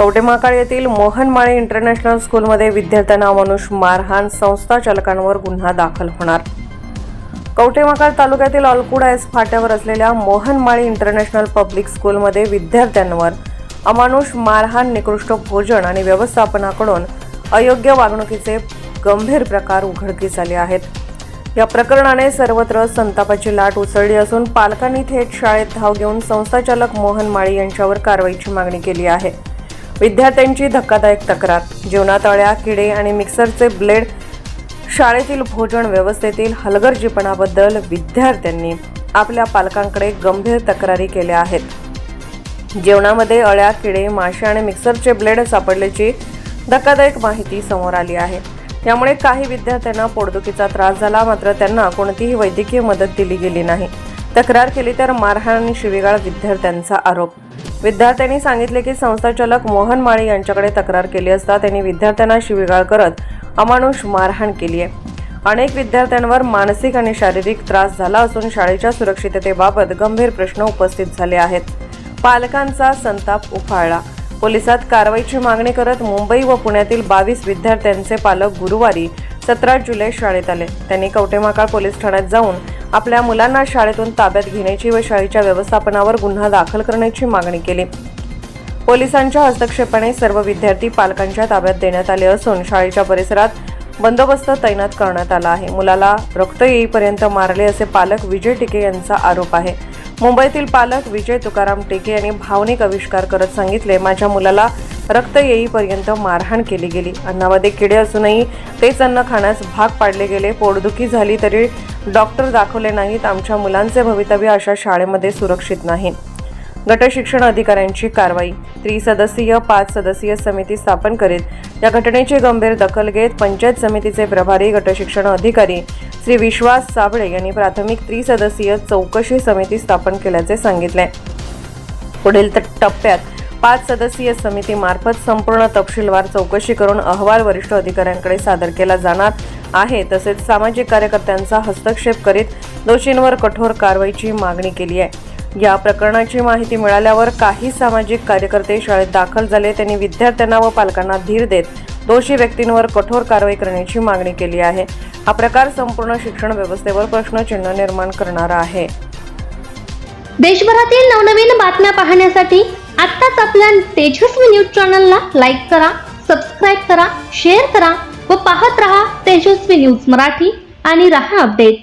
कवटेमाकाळ येथील मोहनमाळे इंटरनॅशनल स्कूलमध्ये विद्यार्थ्यांना अमानुष मारहाण संस्था चालकांवर गुन्हा दाखल होणार. कवटेमाकाळ तालुक्यातील अल्कुडा एस फाट्यावर असलेल्या मोहनमाळी इंटरनॅशनल पब्लिक स्कूलमध्ये विद्यार्थ्यांवर अमानुष मारहाण निकृष्ट भोजन आणि व्यवस्थापनाकडून अयोग्य वागणुकीचे गंभीर प्रकार उघडकीस आले आहेत. या प्रकरणाने सर्वत्र संतापाची लाट उसळली असून पालकांनी थेट शाळेत धाव घेऊन संस्थाचालक मोहन माळी यांच्यावर कारवाईची मागणी केली आहे. विद्यार्थ्यांची धक्कादायक तक्रार. जेवणात अळ्या किडे आणि मिक्सरचे ब्लेड शाळेतील भोजन व्यवस्थेतील हलगर्जीपणाबद्दल विद्यार्थ्यांनी आपल्या पालकांकडे गंभीर तक्रारी केल्या आहेत. जेवणामध्ये अळ्या किडे मासे आणि मिक्सरचे ब्लेड सापडल्याची धक्कादायक माहिती समोर आली आहे. त्यामुळे काही विद्यार्थ्यांना पोटदुखीचा त्रास झाला मात्र त्यांना कोणतीही वैद्यकीय मदत दिली गेली नाही. तक्रार केली तर मारहाण आणि शिवीगाळ विद्यार्थ्यांचा आरोप. विद्यार्थ्यांनी सांगितले की संस्थाचालक मोहन माळी यांच्याकडे तक्रार केली असता त्यांनी विद्यार्थ्यांना शिवीगाळ करत अमानुष मारहाण केली आहे. अनेक विद्यार्थ्यांवर मानसिक आणि शारीरिक त्रास झाला असून शाळेच्या सुरक्षिततेबाबत गंभीर प्रश्न उपस्थित झाले आहेत. पालकांचा संताप उफाळला. पोलिसात कारवाईची मागणी करत मुंबई व पुण्यातील बावीस विद्यार्थ्यांचे पालक गुरुवारी सतरा जुलै शाळेत आले. त्यांनी कवटेमाकाळ पोलीस ठाण्यात जाऊन आपल्या मुलांना शाळेतून ताब्यात घेण्याची व शाळेच्या व्यवस्थापनावर गुन्हा दाखल करण्याची मागणी केली. पोलिसांच्या हस्तक्षेपाने सर्व विद्यार्थी पालकांच्या ताब्यात देण्यात आले असून शाळेच्या परिसरात बंदोबस्त तैनात करण्यात आला आहे. मुलाला रक्त येईपर्यंत मारले असे पालक विजय टिके यांचा आरोप आहे. मुंबईतील पालक विजय तुकाराम टेके यांनी भावनिक आविष्कार करत सांगितले माझ्या मुलाला रक्त येईपर्यंत मारहाण केली गेली. अन्नामध्ये किडे असूनही तेच अन्न खाण्यास भाग पाडले गेले. पोटदुखी झाली तरी डॉक्टर दाखवले नाहीत आमच्या मुलांचे भवितव्य अशा शाळेमध्ये सुरक्षित नाही. गट शिक्षण अधिकाऱ्यांची कारवाई. त्रिसदस्यीय पाच सदस्यीय समिती स्थापन करीत या घटनेची गंभीर दखल घेत पंचायत समितीचे प्रभारी गट शिक्षण अधिकारी श्री विश्वास साबळे यांनी प्राथमिक त्रिसदस्यीय चौकशी समिती स्थापन केल्याचे सांगितले. पुढील त- टप्प्यात पाच सदस्यीय समितीमार्फत संपूर्ण तपशीलवार चौकशी करून अहवाल वरिष्ठ अधिकाऱ्यांकडे सादर केला जाणार आहे. तसेच सामाजिक कार्यकर्त्यांचा हस्तक्षेप करीत दोषींवर कठोर कारवाईची मागणी केली आहे. या प्रकरणाची माहिती मिळाल्यावर काही सामाजिक कार्यकर्ते शाळेत दाखल झाले. त्यांनी विद्यार्थ्यांना व पालकांना धीर देत दोषी व्यक्तींवर कठोर कारवाई करण्याची मागणी केली आहे. हा प्रकार संपूर्ण शिक्षण व्यवस्थेवर प्रश्नचिन्ह निर्माण करणारा आहे. देशभरातील नवनवीन बातम्या पाहण्यासाठी आत्ताच आपल्या तेजस्वी न्यूज चॅनलला लाईक करा सबस्क्राईब करा शेअर करा व पाहत रहा तेजस्वी न्यूज मराठी आणि रहा अपडेट.